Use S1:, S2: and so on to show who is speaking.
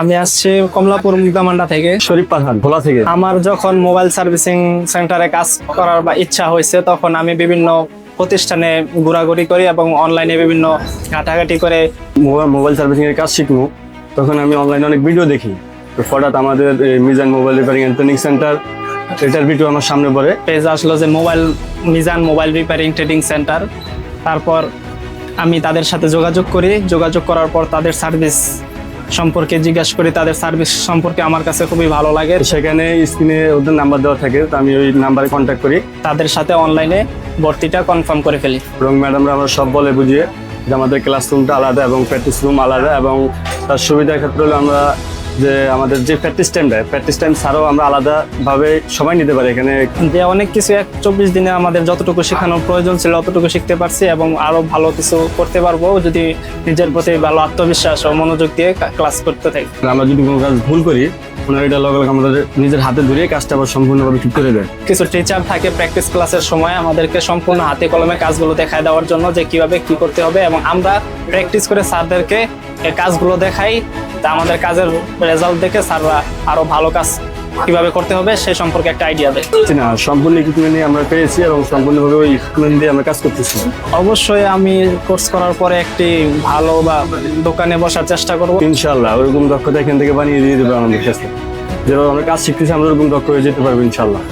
S1: আমি আসছি কমলাপুর মুগদামান্ডা থেকে।
S2: শরীফ পাঠান ভোলা থেকে।
S1: আমার যখন মোবাইল সার্ভিসিং সেন্টারে কাজ করার বা ইচ্ছা হয়েছে তখন আমি বিভিন্ন প্রতিষ্ঠানে ঘোরাঘুরি করি এবং অনলাইনে বিভিন্ন ঘাটাঘাটি করে
S2: মোবাইল সার্ভিসিং এর কাজ শিখব। তখন আমি অনলাইনে অনেক ভিডিও দেখি। তো হঠাৎ আমাদের Mizan mobile repairing and training centre এটার ভিডিও আমার সামনে পড়ে।
S1: পেজ আসলো যে mobile Mizan mobile repairing trading centre. তারপর আমি তাদের সাথে যোগাযোগ করি। যোগাযোগ করার পর তাদের সার্ভিস সম্পর্কে জিজ্ঞাসা করি তাদের সার্ভিস সম্পর্কে আমার কাছে খুবই ভালো লাগে।
S2: সেখানে স্ক্রিনে ওদের নাম্বার দেওয়া থাকে তো আমি ওই নাম্বারে কন্ট্যাক্ট করি।
S1: তাদের সাথে অনলাইনে ভর্তিটা কনফার্ম করে ফেলি।
S2: এবং ম্যাডামরা আমার সব বলে বুঝিয়ে যে আমাদের ক্লাসরুমটা আলাদা এবং প্র্যাকটিস রুম আলাদা এবং তার সুবিধার ক্ষেত্রে হলো আমরা যে আমাদের যে প্র্যাকটিস টাইমটা প্র্যাকটিস টাইম ছাড়াও আমরা আলাদাভাবে সময় নিতে পারি। এখানে
S1: যে অনেক কিছু এক চব্বিশ দিনে আমাদের যতটুকু শেখানোর প্রয়োজন ছিল অতটুকু শিখতে পারছি এবং আরও ভালো কিছু করতে পারব যদি নিজের প্রতি ভালো আত্মবিশ্বাস ও মনোযোগ দিয়ে ক্লাস করতে থাকি।
S2: আমরা যদি কোনো কাজ ভুল করি ওনারা এটা লগে আমাদের নিজের হাতে ধরে কাজটা আবার সম্পূর্ণভাবে ঠিক করে দেয়।
S1: কিছু টিচার থাকে প্র্যাকটিস ক্লাসের সময় আমাদেরকে সম্পূর্ণ হাতে কলমে কাজগুলো দেখায় দেওয়ার জন্য যে কীভাবে কি করতে হবে এবং আমরা প্র্যাকটিস করে স্যারদেরকে কাজগুলো দেখাই। তা আমাদের কাজের রেজাল্ট দেখে স্যাররা আরও ভালো কাজ কীভাবে করতে হবে সে সম্পর্কে একটা আইডিয়া দেয়।
S2: না সম্পূর্ণ ইকুইপমেন্ট নিয়ে আমরা পেয়েছি এবং সম্পূর্ণভাবে ওই ইকুইপমেন্ট দিয়ে আমরা কাজ করতেছি।
S1: অবশ্যই আমি কোর্স করার পরে একটি ভালো বা দোকানে বসার চেষ্টা করব।
S2: ইনশাল্লাহ ওরকম দক্ষতা এখান থেকে বানিয়ে দিয়ে দেবে আমাদের কাছে। যেভাবে আমরা কাজ শিখতেছি আমরা ওরকম দক্ষ হয়ে যেতে পারব ইনশাল্লাহ।